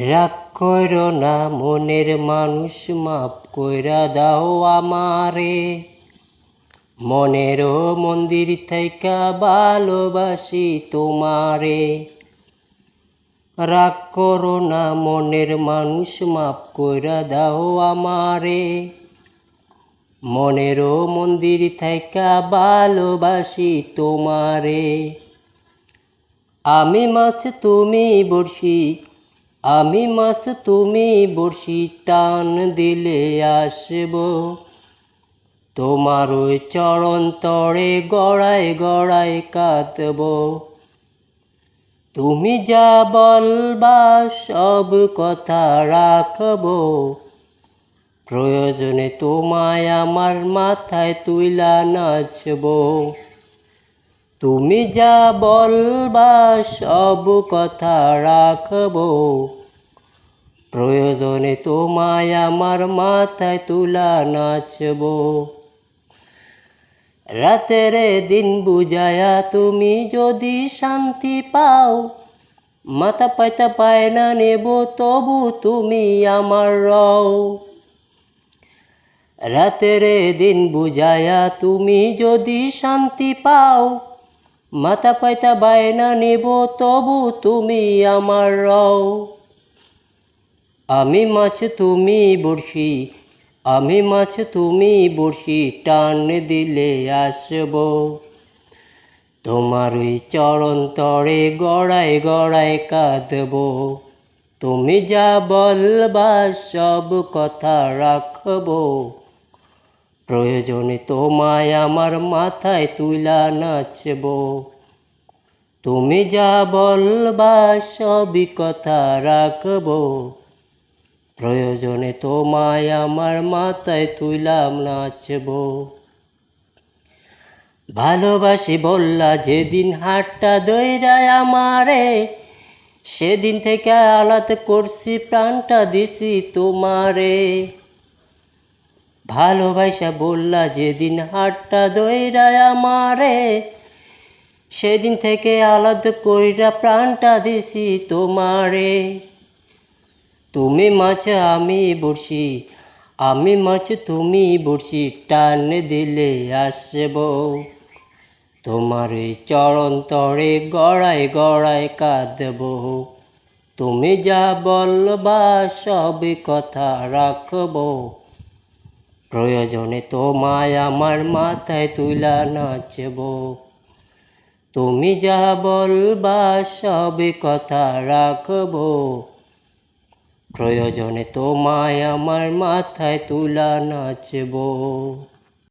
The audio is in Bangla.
রাগ কইর না, মনের মানুষ মাপ কইরা দাও আমারে। মনেরও মন্দির থাইকা ভালোবাসি তোমারে। রাগ করো না, মনের মানুষ মাপ কইরা দাও আমারে। মনেরও মন্দির থাইকা ভালোবাসি তোমারে। আমি মাছ তুমি বড়শি আমি মাছ তুমি বড়শি টান দিলে আসব। তোমার ওই চরণ তরে গড়ায় গড়ায় কাঁদব। তুমি যা বলবা সব কথা রাখব। প্রয়োজনে তোমায় আমার মাথায় তুইলা নাচব। তুমি যা বলবা সব কথা রাখব। প্রয়োজনে তোমায় আমার মাথায় তুলা নাচব। রাতের দিন বুঝায়া তুমি যদি শান্তি পাও, মাথা পাইতা পায় না নেব তবু তুমি আমার রও। রাতের দিন বুঝায়া তুমি যদি শান্তি পাও মাথা পাইতা বায়না নেব, তবু তুমি আমার রও। আমি মাছ তুমি বড়শি, আমি মাছ তুমি বড়শি টান দিলে আসব। তোমার ওই চরণ তরে গড়ায় গড়ায় কাঁদব। তুমি যা বলবা সব কথা রাখব। প্রয়োজনে তোমায় আমার মাথায় তুলা নাচব। তুমি যা বলবা সবই কথা রাখব। প্রয়োজনে তোমায় আমার মাথায় তুইলাম নাচব। ভালোবাসি বললা, যেদিন হাটটা দইরায় আমারে, সেদিন থেকে আলাদ করছি, প্রাণটা দিছি তোমারে। ভালোবাসা বললা যেদিন হাটটা দইরায় আমারে, সেদিন থেকে আলাদা কইরা প্রাণটা দিছি তোমারে। তুমি মাছ, আমি বড়শি, আমি মাছ, তুমি বড়শি, টান দিলে আসব। তোমার চরণ তরে গড়ায় গড়ায় কাঁদব। তুমি যা বলবা সব কথা রাখব। প্রয়োজনে তোমায় আমার মাথায় তুলা নাচব। তুমি যা বলবা সব কথা রাখব। প্রয়োজনে তোমায় আমার মাথায় তুলা নাচব।